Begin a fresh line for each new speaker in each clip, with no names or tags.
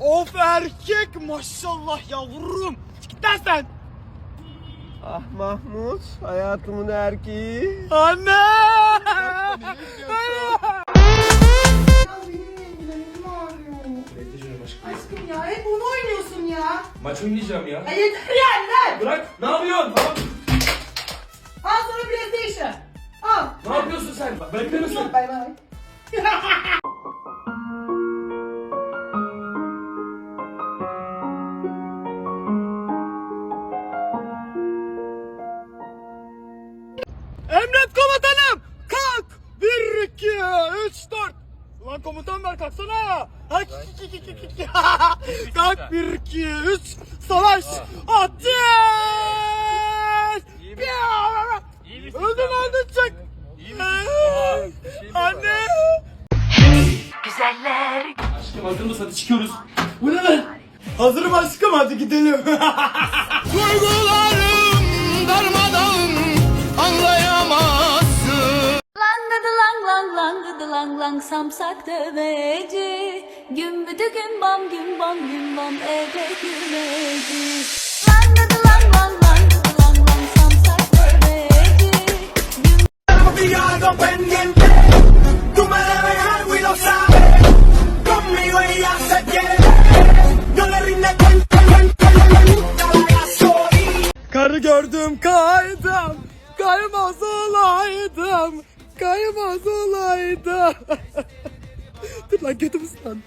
Of erkek maşallah yavrum. Git lan sen.
Ah Mahmut, hayatımın erkeği.
Anne.
Aşkım ya hep onu oynuyorsun ya.
Maç oynayacağım ya.
Ya yeter yani lan.
Bırak. Ne yapıyorsun? Tamam.
Al sana PlayStation. Al.
Ne yapıyorsun sen? Bırakır mısın?
Bay bay.
Emret komutanım. Kalk. Bir, iki, üç, dört. Ulan komutan ver kalksana. Ha, ki, ki, ki, ki, ki. Kalk bir, iki, üç. Savaş. Ateş. Öldün öldün çık. Anne.
Aşkım hazır mısın? Hadi çıkıyoruz. Bu ne lan?
Hazırım aşkım hadi gidelim. Duygularım
lang lang samsak döveci Gümbüdü gün bam gün bam gün bam eve gülmeci Langıdı lang lang langıdı lang lang samsak döveci
sola. Karı gördüm kaydım, kaymaz olaydım, kaymaz olaydım. Dur lan götüm ıslandı.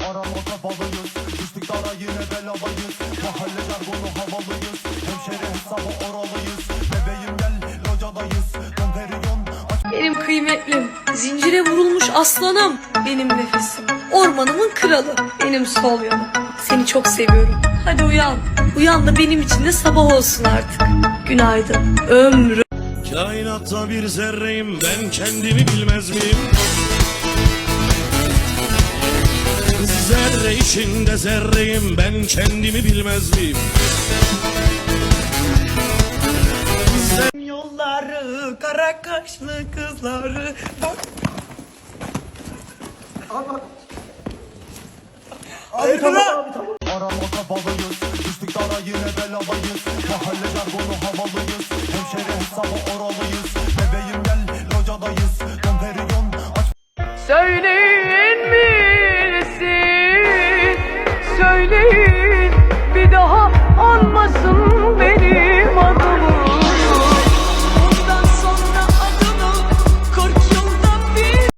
Arama kafalıyız Düştük dara yine belabayız Mahalle jargonu havalıyız Hemşeri hesabı oralıyız Bebeğim gel locadayız Domperyon aç
Benim kıymetlim, zincire vurulmuş aslanım, benim nefesim. Ormanımın kralı, benim sol yanım. Seni çok seviyorum. Hadi uyan, uyan da benim için de sabah olsun artık. Günaydın, ömrüm.
Kainatta bir zerreyim ben kendimi bilmez miyim? Zerre içinde zerreyim ben kendimi bilmez miyim?
Yolları, kara kaşlı kızları. Bak. Abi tamam abi tamam.
Arama kafalıyız Düştük dara yine belabayız
Söyleyin birisi, söyleyin